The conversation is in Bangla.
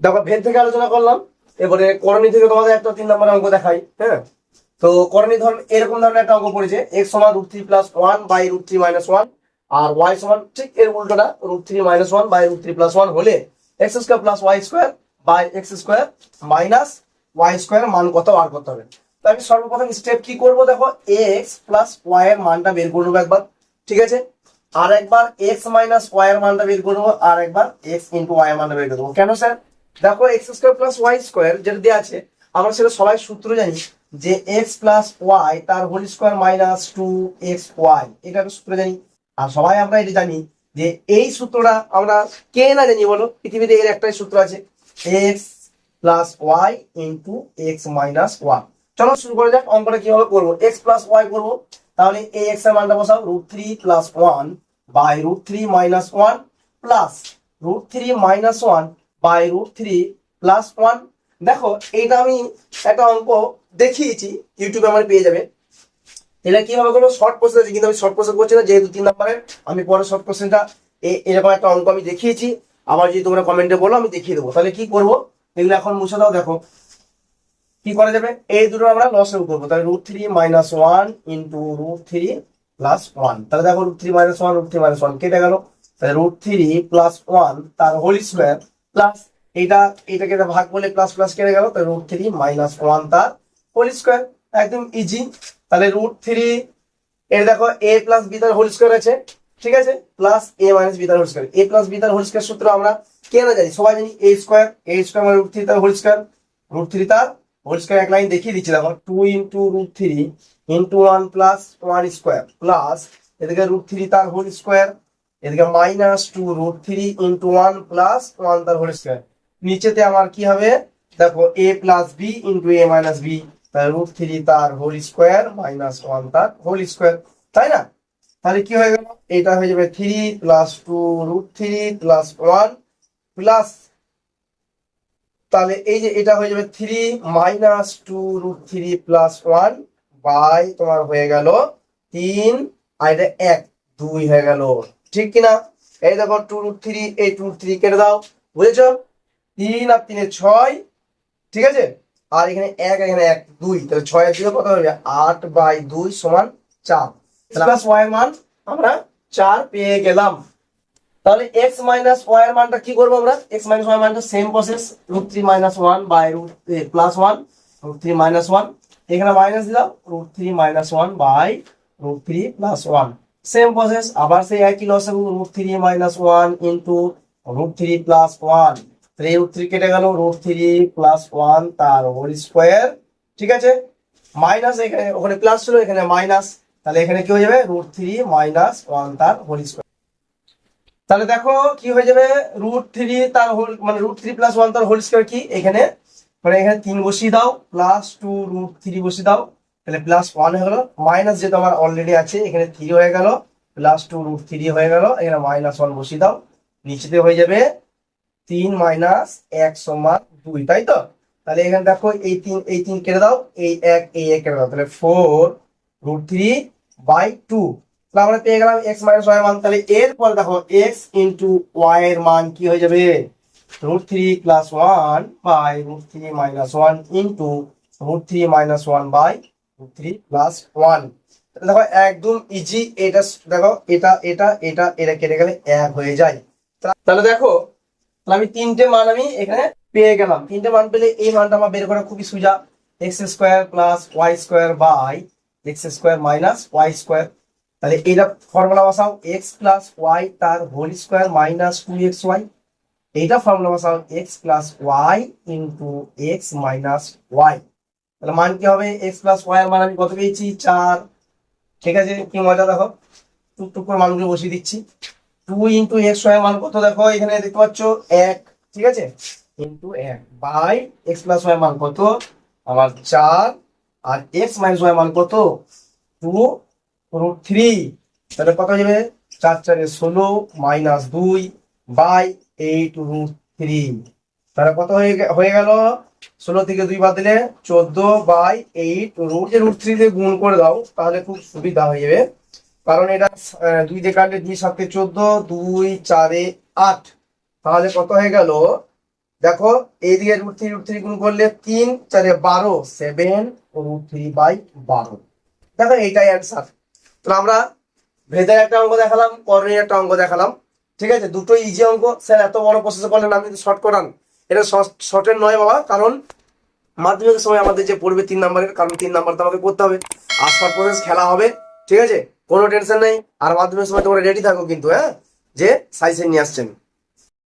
দেখো, ভেদ থেকে আলোচনা করলাম। এবারে করণী থেকে তোমাদের একটা তিন নম্বর অঙ্ক দেখাই হ্যাঁ? তো করণী ধর এরকম ধরনের একটা অঙ্ক পড়েছে এক্স সমান root three plus one by root three minus one R y সমান, ঠিক এর উল্টোটা root three minus one by root three plus one হলে x square plus y square by x square minus y square মান কত, বার করতে হবে। তো আমি সর্বপ্রথম স্টেপ কি করব দেখো এক্স প্লাস ওয়াই এর মানটা বের করব একবার, ঠিক আছে? আর একবার এক্স মাইনাস ওয়াই এর মানটা বের করব আর একবার এক্স ইন্টু ওয়াই এর মানটা বের করব কেন স্যার দেখো x square plus y square যেটা দেওয়া আছে, আমরা সেটা সবাই সূত্র জানি যে এক্স প্লাস ওয়াই তার whole square minus two x y এটা একটা সূত্র জানি। আর সবাই আমরা এটা জানি যে এই সূত্রটা আমরা কে না জানি বলো, পৃথিবীতে এর একটাই সূত্র আছে x plus y into x minus one চলো শুরু করে যাক, অঙ্কটা কীভাবে করব? এক্স প্লাস ওয়াই করব, তাহলে এই এক্সের মানটা বসাও root three plus one by root three minus one plus root three minus one by root three plus one দেখো, এইটা আমি একটা অঙ্ক দেখিয়েছি ইউটিউবে আমার পেয়ে যাবে। এটা কীভাবে করব? শর্ট কোশ্চেন আছে, কিন্তু আমি শর্ট কোশ্চেন করছি না, যেহেতু তিন নম্বরের আমি পরে শর্ট কোশ্চেনটা এরকম একটা অঙ্ক আমি দেখিয়েছি। আবার যদি তোমরা কমেন্টে বলো, আমি দেখিয়ে দেবো। তাহলে কি করব? এগুলো এখন মুছে দাও, দেখো। কি করা যাবে? এই দুটো আমরা লসেও করব। তাহলে root three minus one into root three plus one তাহলে দেখো root three minus one root three minus one কেটে গেল। তাহলে রুট থ্রি প্লাস ওয়ান তার হোল স্কোয়ার প্লাস এটা এটাকে এটা ভাগ করলে প্লাস প্লাস কেটে গেল, তাহলে রুট থ্রি মাইনাস ওয়ান তার হোল স্কোয়ার একদম ইজি তাহলে রুট থ্রি এর দেখো এ প্লাস বি তার হোল স্কোয়ার আছে, ঠিক আছে? প্লাস এ মাইনাস বি তার whole square a plus b তার হোল স্কোয়ার সূত্র আমরা কেন জানি? সবাই জানি এ স্কোয়ার এ স্কোয়ার মানে রুট থ্রি তার হোল স্কোয়ার রুট থ্রি তার হোল স্কোয়ার এক লাইন দেখিয়ে দিচ্ছি, দেখো two into root three into one plus one square plus এদিকে রুট থ্রি তার হোল স্কোয়ার এদিকে minus two root three into one plus one তার হোল স্কোয়ার নিচেতে আমার কি হবে? দেখো a plus b into a minus b তাহলে রুট থ্রি তার হোল স্কোয়ার মাইনাস ওয়ান তার হোল স্কোয়ার তাই না? তাহলে কি হয়ে গেল? এটা হয়ে যাবে three plus two root three plus one plus তাহলে এই যে এটা হয়ে যাবে three minus two root three plus one by তোমার হয়ে গেল তিন, আর এটা এক, দুই হয়ে গেল। ঠিক কিনা? এই দেখো টু রুট থ্রি এই টু থ্রি কেটে দাও। বুঝেছ? তিন আর তিনে ছয়, ঠিক আছে? আর এখানে এক এখানে এক, দুই। তাহলে ছয় দুই কত হবে? আট বাই দুই সমান চার। প্লাস ওয়াই মান আমরা চার পেয়ে গেলাম। তাহলে এক্স মাইনাস ওয়াই এর মানটা কি করব আমরা? এক্স মাইনাস ওয়াই মানটা same process root three minus one by root plus one root three minus one এখানে মাইনাস দিলাম root three minus one by root three plus one same process আবার সেই একই loss root three minus one into root three plus one three root three কেটে গেল রুট থ্রি প্লাস ওয়ান তার হোল স্কোয়ার ঠিক আছে? মাইনাস এখানে, ওখানে প্লাস ছিল, এখানে মাইনাস তাহলে এখানে কি হয়ে যাবে? রুট থ্রি মাইনাস ওয়ান তার হোল স্কোয়ার তাহলে দেখো কি হয়ে যাবে? রুট থ্রি তার হোল মানে রুট থ্রি প্লাস ওয়ান তার হোল স্কোয়ার কি? এখানে মানে এখানে তিন বসিয়ে দাও প্লাস টু রুট থ্রি বসিয়ে দাও। তাহলে প্লাস ওয়ান হয়ে গেল মাইনাস যেহেতু আমার অলরেডি আছে, এখানে থ্রি হয়ে গেল প্লাস টু রুট থ্রি হয়ে গেল, এখানে মাইনাস ওয়ান বসিয়ে দাও, নিচেতে হয়ে যাবে তিন মাইনাস এক সমান দুই, তাই তো? তাহলে এখানে দেখো এই তিন এই তিন কেটে দাও, এই এক এই এক কেটে দাও, তাহলে four root three by two তাহলে আমরা পেয়ে গেলাম এক্স মাইনাস ওয়াই মান, তাহলে এরপর দেখো এক্স ইন্টু ওয়াই এর মান কি হয়ে যাবে? Root three plus one by root three minus one into root three minus one by three plus one দেখো একদম ইজি এটা দেখো, এটা এটা এটা এটা কেটে গেলে এক হয়ে যায়। তাহলে দেখো, তাহলে আমি তিনটে মান আমি এখানে পেয়ে গেলাম। তিনটে মান পেলে এই মানটা আমার বের করা খুবই সোজা। X square plus y square by x square minus y square তাহলে এটা ফর্মুলা বসাও। এক্স প্লাস ওয়াই তার whole square minus two x y এইটা ফর্মুলা বসাও। X plus y into x minus y তাহলে মান কি হবে? এক্স প্লাস ওয়াই এর মান আমি কত পেয়েছি? চার। ঠিক আছে? কি মজা দেখো? টুকটুক করে মানগুলো বসিয়ে দিচ্ছি। টু ইন্টু এক্স ওয়াই মান কত দেখো? এখানে দেখতে পাচ্ছ এক। ঠিক আছে? ইন্টু এক বাই এক্স প্লাস ওয়াই মান কত? আমার চার। আর এক্স মাইনাস ওয়াই মান কত? টু রুট থ্রি তাহলে কত যাবে? চার চারে ষোলো মাইনাস দুই বাই এইট রুট থ্রি তাহলে কত হয়ে গেল? ষোলো থেকে দুই বাদ দিলে চোদ্দ by eight root root three দিয়ে গুণ করে দাও, তাহলে খুব সুবিধা হয়ে যাবে। কারণ এটা দুই দিয়ে কাটলে দুই সাথে চোদ্দ, দুই, চারে আট। তাহলে কত হয়ে গেল? দেখো এইদিকে রুট থ্রি রুট থ্রি গুণ করলে তিন, চারে বারো সেভেন রুট থ্রি বাই বারো। দেখো, এইটাই অ্যান্সার তাহলে আমরা ভেদের একটা অঙ্ক দেখালাম করণীয় একটা অঙ্ক দেখালাম। ঠিক আছে দুটো ইজি অঙ্ক। স্যার, এত বড় প্রসেস করলেন আপনি শর্ট করান। এটা শর্টের নয় বাবা, কারণ মাধ্যমিকের সময় আমাদের যে পড়বে তিন নাম্বারের, কারণ তিন নাম্বার তো আমাকে করতে হবে। আর প্রসেস খেলা হবে, ঠিক আছে? কোনো টেনশন নেই। আর মাধ্যমিকের সময় তোমরা রেডি থাকো কিন্তু হ্যাঁ? যে সাইজে নিয়ে আসছেন